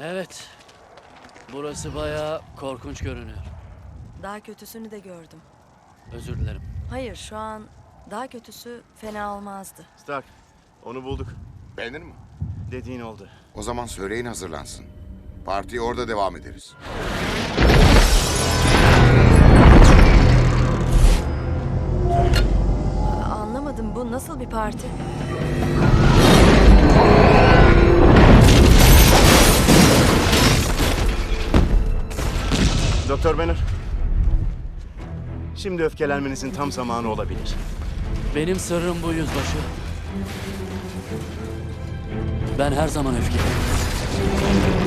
Evet. Burası bayağı korkunç görünüyor. Daha kötüsünü de gördüm. Özür dilerim. Hayır şu an daha kötüsü fena olmazdı. Stark, onu bulduk. Beğenir mi? Dediğin oldu. O zaman söyleyin hazırlansın. Partiye orada devam ederiz. Anlamadım bu nasıl bir parti? Doktor Banner. Şimdi öfkelenmenizin tam zamanı olabilir. Benim sırrım bu yüzbaşı. Ben her zaman öfkeliyim.